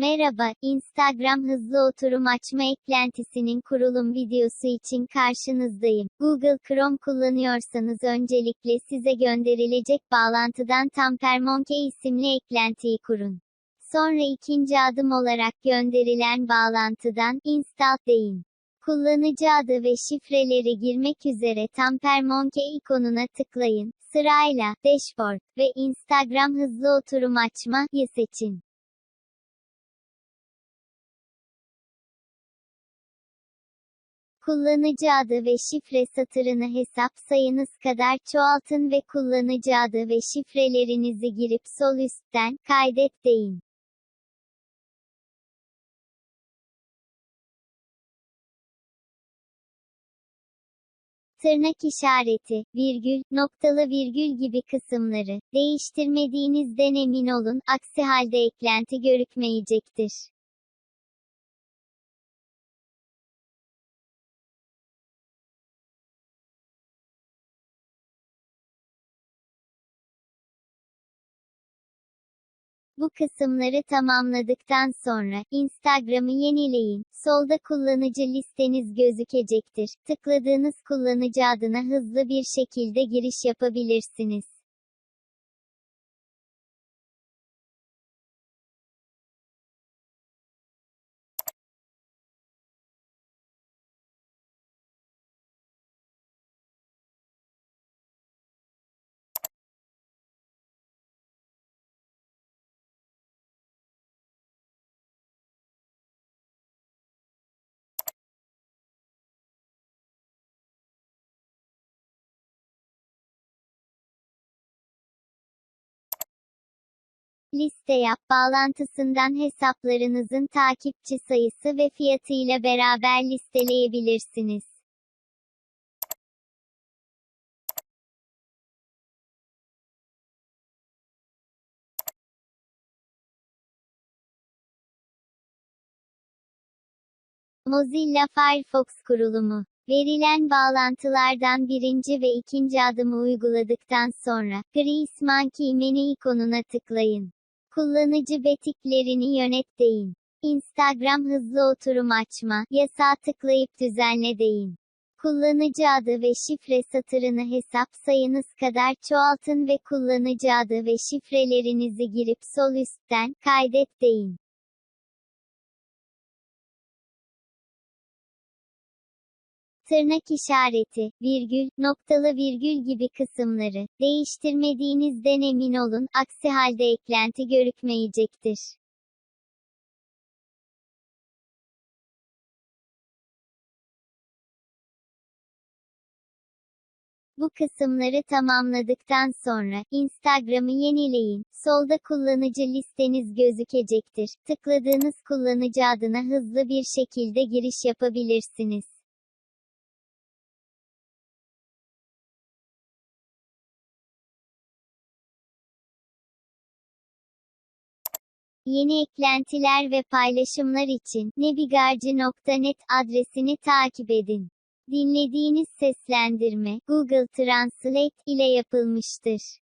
Merhaba, Instagram hızlı oturum açma eklentisinin kurulum videosu için karşınızdayım. Google Chrome kullanıyorsanız öncelikle size gönderilecek bağlantıdan Tampermonke isimli eklentiyi kurun. Sonra ikinci adım olarak gönderilen bağlantıdan Install deyin. Kullanıcı adı ve şifreleri girmek üzere Tampermonke ikonuna tıklayın. Sırayla Dashboard ve Instagram hızlı oturum açmayı seçin. Kullanıcı adı ve şifre satırını hesap sayınız kadar çoğaltın ve kullanıcı adı ve şifrelerinizi girip sol üstten kaydet deyin. tırnak işareti, virgül, noktalı virgül gibi kısımları değiştirmediğinizden emin olun, aksi halde eklenti görükmeyecektir. Bu kısımları tamamladıktan sonra, Instagram'ı yenileyin. Solda kullanıcı listeniz gözükecektir. Tıkladığınız kullanıcı adına hızlı bir şekilde giriş yapabilirsiniz. Liste yap bağlantısından hesaplarınızın takipçi sayısı ve fiyatıyla beraber listeleyebilirsiniz. Mozilla Firefox kurulumu Verilen bağlantılardan birinci ve ikinci adımı uyguladıktan sonra, Grease Monkey menü ikonuna tıklayın. Kullanıcı betiklerini yönet deyin. Instagram hızlı oturum açma, yasağa tıklayıp düzenle deyin. Kullanıcı adı ve şifre satırını hesap sayınız kadar çoğaltın ve kullanıcı adı ve şifrelerinizi girip sol üstten kaydet deyin. Tırnak işareti, virgül, noktalı virgül gibi kısımları değiştirmediğinizden emin olun, aksi halde eklenti görükmeyecektir. Bu kısımları tamamladıktan sonra, Instagram'ı yenileyin. Solda kullanıcı listeniz gözükecektir. Tıkladığınız kullanıcı adına hızlı bir şekilde giriş yapabilirsiniz. Yeni eklentiler ve paylaşımlar için nebigarci.net adresini takip edin. Dinlediğiniz seslendirme Google Translate ile yapılmıştır.